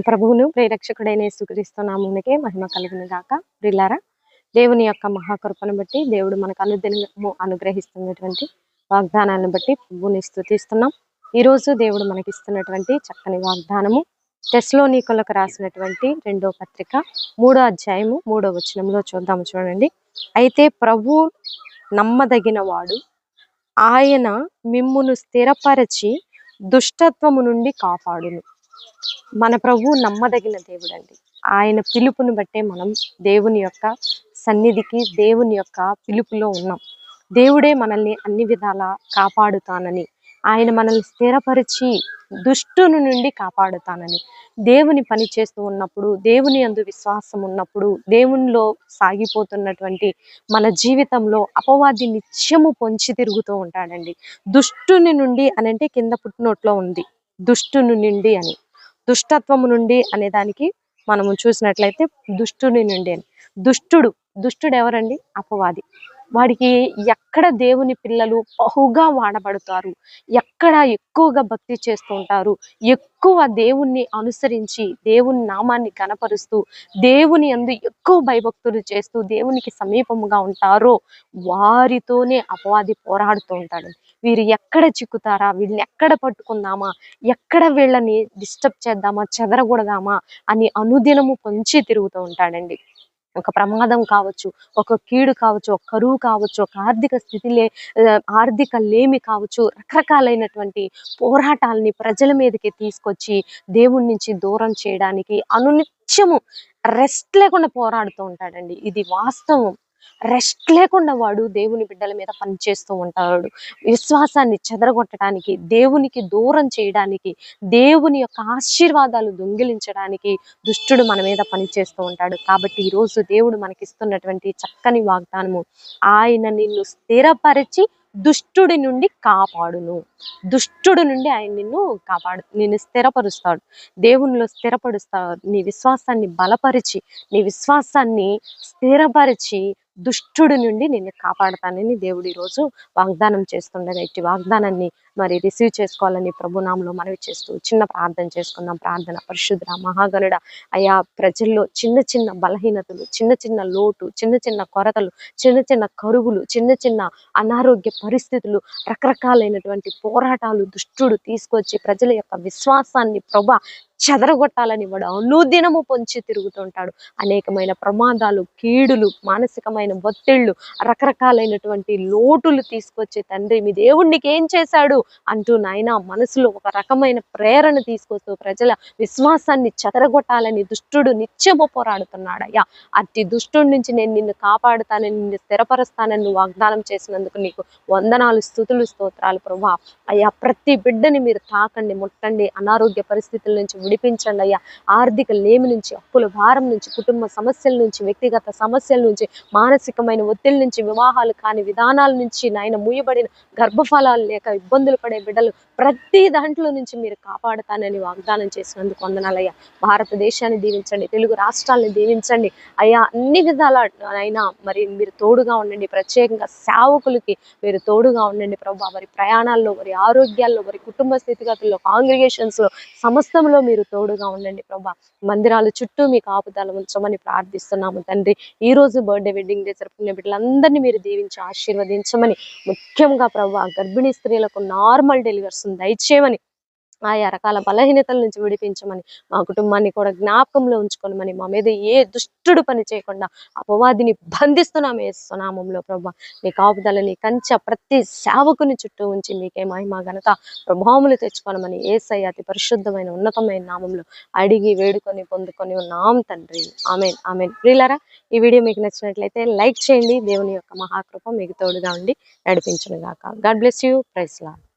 మన ప్రభువును ప్రేరక్షకుడైన యేసుక్రీస్తు నామునికే మహిమ కలిగిన గాక. ప్రిల్లారా దేవుని యొక్క మహాకృపను బట్టి దేవుడు మనకు అనుదినము అనుగ్రహిస్తున్నటువంటి వాగ్దానాలను బట్టి ప్రభువుని స్థుతిస్తున్నాం ఈరోజు దేవుడు మనకి ఇస్తున్నటువంటి చక్కని వాగ్దానము టెస్లోనికులకు రాసినటువంటి రెండో పత్రిక మూడో అధ్యాయము మూడో వచనంలో చూద్దాము చూడండి. అయితే ప్రభు నమ్మదగిన వాడు ఆయన మిమ్మును స్థిరపరచి దుష్టత్వము నుండి కాపాడును. మన ప్రభు నమ్మదగిన దేవుడు అండి ఆయన పిలుపుని బట్టే మనం దేవుని యొక్క సన్నిధికి దేవుని యొక్క పిలుపులో ఉన్నాం. దేవుడే మనల్ని అన్ని విధాలా కాపాడుతానని ఆయన మనల్ని స్థిరపరిచి దుష్టుని నుండి కాపాడుతానని దేవుని పని చేస్తూ ఉన్నప్పుడు దేవుని అందు విశ్వాసం ఉన్నప్పుడు దేవునిలో సాగిపోతున్నటువంటి మన జీవితంలో అపవాది నిత్యము పొంచి తిరుగుతూ ఉంటాడండి. దుష్టుని నుండి అని అంటే కింద పుట్టినోట్లో ఉంది. దుష్టుని నుండి అని. దుష్టత్వము నుండి అనే దానికి మనము చూసినట్లయితే దుష్టుని నుండి దుష్టుడు దుష్టుడు ఎవరండి? అపవాది. వాడికి ఎక్కడ దేవుని పిల్లలు బహుగా వాడబడతారు ఎక్కడ ఎక్కువగా భక్తి చేస్తూ ఉంటారు ఎక్కువ దేవుణ్ణి అనుసరించి దేవుని నామాన్ని కనపరుస్తూ దేవుని అందు ఎక్కువ భయభక్తులు చేస్తూ దేవునికి సమీపముగా ఉంటారో వారితోనే అపవాది పోరాడుతూ ఉంటాడు. వీరు ఎక్కడ చిక్కుతారా వీళ్ళని ఎక్కడ పట్టుకుందామా ఎక్కడ వీళ్ళని డిస్టర్బ్ చేద్దామా చెదరగొడదామా అని అనుదినము పొంచి తిరుగుతూ ఉంటాడండి. ఒక ప్రమాదం కావచ్చు ఒక కీడు కావచ్చు ఒక కరువు కావచ్చు ఒక ఆర్థిక స్థితిలే ఆర్థిక లేమి కావచ్చు రకరకాలైనటువంటి పోరాటాలని ప్రజల మీదకి తీసుకొచ్చి దేవుడి నుంచి దూరం చేయడానికి అనునిత్యము రెస్ట్ లేకుండా పోరాడుతూ ఉంటాడండి. ఇది వాస్తవం. రెస్ట్ లేకుండా వాడు దేవుని బిడ్డల మీద పనిచేస్తూ ఉంటాడు. విశ్వాసాన్ని చెదరగొట్టడానికి దేవునికి దూరం చేయడానికి దేవుని యొక్క ఆశీర్వాదాలు దొంగిలించడానికి దుష్టుడు మన మీద పనిచేస్తూ ఉంటాడు. కాబట్టి ఈ రోజు దేవుడు మనకిస్తున్నటువంటి చక్కని వాగ్దానము ఆయన నిన్ను స్థిరపరిచి దుష్టుడి నుండి కాపాడును. దుష్టుడి నుండి ఆయన నిన్ను కాపాడు నిన్ను స్థిరపరుస్తాడు. దేవునిలో స్థిరపరుస్తాడు నీ విశ్వాసాన్ని బలపరిచి నీ విశ్వాసాన్ని స్థిరపరిచి దుష్టుడి నుండి నిన్ను కాపాడతానని దేవుడు ఈరోజు వాగ్దానం చేస్తుండగా ఇట్టి వాగ్దానాన్ని మరి రిసీవ్ చేసుకోవాలని ప్రభునామంలో మనవి చేస్తూ చిన్న ప్రార్థన చేసుకుందాం. ప్రార్థన పరిశుద్ర మహాగణుడ అయా ప్రజల్లో చిన్న చిన్న బలహీనతలు చిన్న చిన్న లోటు చిన్న చిన్న కొరతలు చిన్న చిన్న కరువులు చిన్న చిన్న అనారోగ్య పరిస్థితులు రకరకాలైనటువంటి పోరాటాలు దుష్టుడు తీసుకొచ్చి ప్రజల యొక్క విశ్వాసాన్ని ప్రభ చెదరగొట్టాలని వాడు అనుదినము పొంచి తిరుగుతుంటాడు. అనేకమైన ప్రమాదాలు కీడులు మానసికమైన ఒత్తిళ్ళు రకరకాలైనటువంటి లోటులు తీసుకొచ్చే తండ్రి మీ దేవుడికి ఏం చేశాడు అంటూ నాయన మనసులో ఒక రకమైన ప్రేరణ తీసుకొస్తూ ప్రజల విశ్వాసాన్ని చెదరగొట్టాలని దుష్టుడు నిత్యము పోరాడుతున్నాడు అయ్యా అట్టి దుష్టుడి నుంచి నేను నిన్ను కాపాడుతానని నిన్ను స్థిరపరుస్తానని వాగ్దానం చేసినందుకు నీకు వందనాలు స్థుతులు స్తోత్రాలు. ప్రభా అయ్యా ప్రతి బిడ్డని మీరు తాకండి ముట్టండి అనారోగ్య పరిస్థితుల నుంచి విడిపించండి అయ్యా. ఆర్థిక లేమి నుంచి అప్పుల భారం నుంచి కుటుంబ సమస్యల నుంచి వ్యక్తిగత సమస్యల నుంచి మానసికమైన ఒత్తిడి నుంచి వివాహాలు కాని విధానాల నుంచి నాయన మూయబడిన గర్భఫలాలు లేక ఇబ్బందులు పడే బిడ్డలు ప్రతి దాంట్లో నుంచి మీరు కాపాడతానని వాగ్దానం చేసినందుకు వందనాలయ్యా భారతదేశాన్ని దీవించండి తెలుగు రాష్ట్రాలను దీవించండి. అయ్యా అన్ని విధాల అయినా మరి మీరు తోడుగా ఉండండి. ప్రత్యేకంగా సేవకులకి మీరు తోడుగా ఉండండి ప్రభా. వారి ప్రయాణాల్లో వారి ఆరోగ్యాల్లో వారి కుటుంబ స్థితిగతుల్లో కాంగ్రిగేషన్స్లో సమస్తంలో మీరు తోడుగా ఉండండి ప్రభా. మందిరాల చుట్టూ మీ కాపుదల ఉంచమని ప్రార్థిస్తున్నాము తండ్రి. ఈ రోజు బర్త్డే వెడ్డింగ్ డే జరుపుకునే బిడ్డలందరినీ మీరు దీవించి ఆశీర్వదించమని ముఖ్యంగా ప్రభా గర్భిణీ స్త్రీలకు నార్మల్ డెలివర్స్ దయచేయమని ఆయా రకాల బలహీనతల నుంచి విడిపించమని మా కుటుంబాన్ని కూడా జ్ఞాపకంలో ఉంచుకోనమని మా మీద ఏ దుష్టుడు పని చేయకుండా అపవాదిని బంధిస్తున్నాం ఏసునామంలో ప్రభా. నీ కాపుదలని కంచె ప్రతి సేవకుని చుట్టూ ఉంచి నీకే మహిమ ఘనత ప్రభావములు తెచ్చుకోనమని ఏసయ్య అతి పరిశుద్ధమైన ఉన్నతమైన నామంలో అడిగి వేడుకొని పొందుకొని ఉన్నాం తండ్రి. Amen amen. ప్రియులరా ఈ వీడియో మీకు నచ్చినట్లయితే లైక్ చేయండి. దేవుని యొక్క మహాకృప మీకు తోడుగా ఉండి నడిపించను గాక god bless you. Praise lord.